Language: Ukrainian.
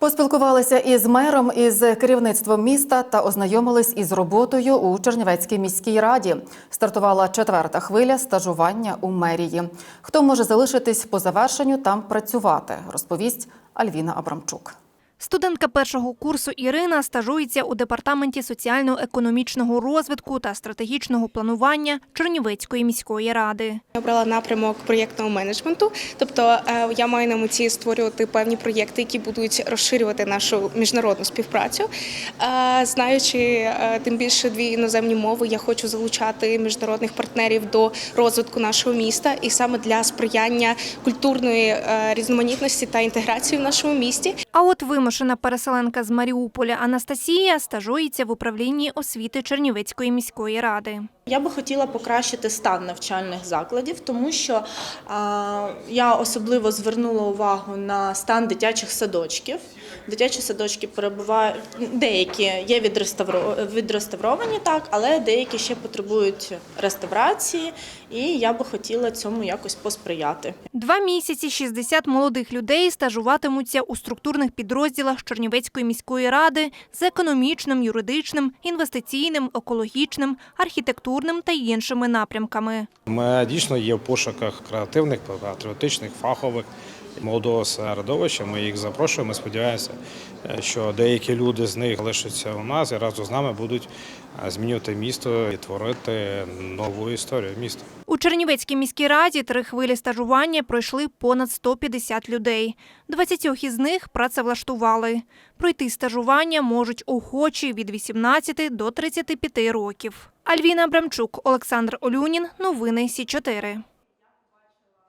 Поспілкувалися із мером, із керівництвом міста та ознайомились із роботою у Чернівецькій міській раді. Стартувала четверта хвиля стажування у мерії. Хто може залишитись по завершенню там працювати, розповість Альвіна Абрамчук. Студентка першого курсу Ірина стажується у департаменті соціально-економічного розвитку та стратегічного планування Чернівецької міської ради. Я обрала напрямок проєктного менеджменту, тобто е, я маю на меті створювати певні проєкти, які будуть розширювати нашу міжнародну співпрацю. Е, Знаючи е, тим більше дві іноземні мови, я хочу залучати міжнародних партнерів до розвитку нашого міста і саме для сприяння культурної різноманітності та інтеграції в нашому місті. А от вимушена переселенка з Маріуполя Анастасія стажується в управлінні освіти Чернівецької міської ради. Я би хотіла покращити стан навчальних закладів, тому що я особливо звернула увагу на стан дитячих садочків. Дитячі садочки перебувають деякі є відреставро- відреставровані, так, але деякі ще потребують реставрації, і я би хотіла цьому якось посприяти. Два місяці 60 молодих людей стажуватимуться у структурних підрозділах Чернівецької міської ради з економічним, юридичним, інвестиційним, екологічним, архітектурним та іншими напрямками. Ми дійсно є в пошуках креативних, патріотичних, фахових молодого середовища. Ми їх запрошуємо. Сподіваємося, е, що деякі люди з них лишаться у нас і разом з нами будуть е, змінювати місто і творити нову історію міста. У Чернівецькій міській раді три хвилі стажування пройшли понад 150 людей. 20 із них працевлаштували. Пройти стажування можуть охочі від 18 до 35 років. Альвіна Абрамчук, Олександр Олюнін. Новини Сі 4